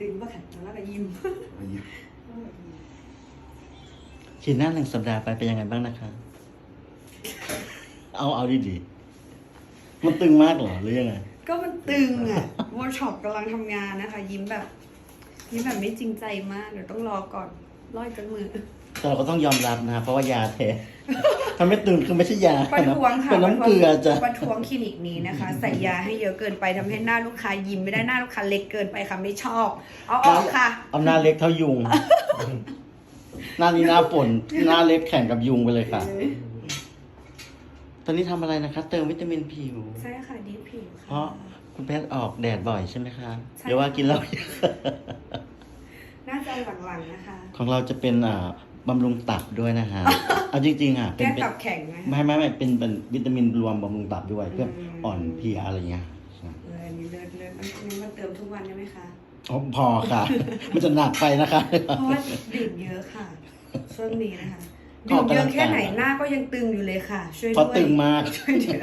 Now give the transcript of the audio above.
ตึงปะค่ะแล้วก็ยิ้มฉีดหน้าหนึ่งสัปดาห์ไปเป็นยังไงบ้างนะคะ เอาเอาดีๆ มันตึงมากเหรอหรือยังไง ก็มันตึงอะวอร์ช็อปกำลังทำงานนะคะ ยิ้มแบบ ยิ้มแบบไม่จริงใจมากเดี๋ยวต้องรอก่อนร้อยกันมือแต่เราก็ต้องยอมรับนะเพราะว่ายาแท้ ถ้าไม่ตึงคือไม่ใช่ยาประท้วงค่ะเป็นน้ำเกลือจ้ะประท้วงคลินิกนี้นะคะ ใส่ยาให้เยอะเกินไปทำให้หน้าลูกค้ายิ้มไม่ได้หน้าลูกค้าเล็กเกินไปค่ะไม่ชอบเอาออกค่ะเอาหน้าเล็กเท่ายุงหน้านี้หน้าฝนหน้าเล็กแข่งกับยุงไปเลยค่ะ ตอนนี้ทำอะไรนะคะ เติมวิตามินผิวใช่ค่ะดีผิวเพค่ะราะคุณแพทย์ออกแดดบ่อยใช่ไหมคะใช่เดี๋ยวว่ากินเหล้าเยอะน่าจะหลังๆนะคะ ของเราจะเป็นอ่า บำรุงตับด้วยนะฮะ เอาจริงๆอะ เป็นแก้เป็นตับแข็งไหมไม่ไม่ไม่เป็นเป็นวิตามินรวมบำรุงตับด้วยเพื่ออืมอ่อนเพลียอะไรเงี้ยใช่เอออันนี้เลิศเลิศมันมันมันเติมทุกวันได้ไหมคะ อ๋อพอค่ะ มันจะหนักไปนะคะ เพราะว่าดื่มเยอะค่ะช่วงนี้นะคะอดื่อกมกำลังกายเยอะแค่ไหนหน้าก็ยังตึงอยู่เลยค่ะ ช่วยเพราะด้วยตึงมาก ช่วยด้วย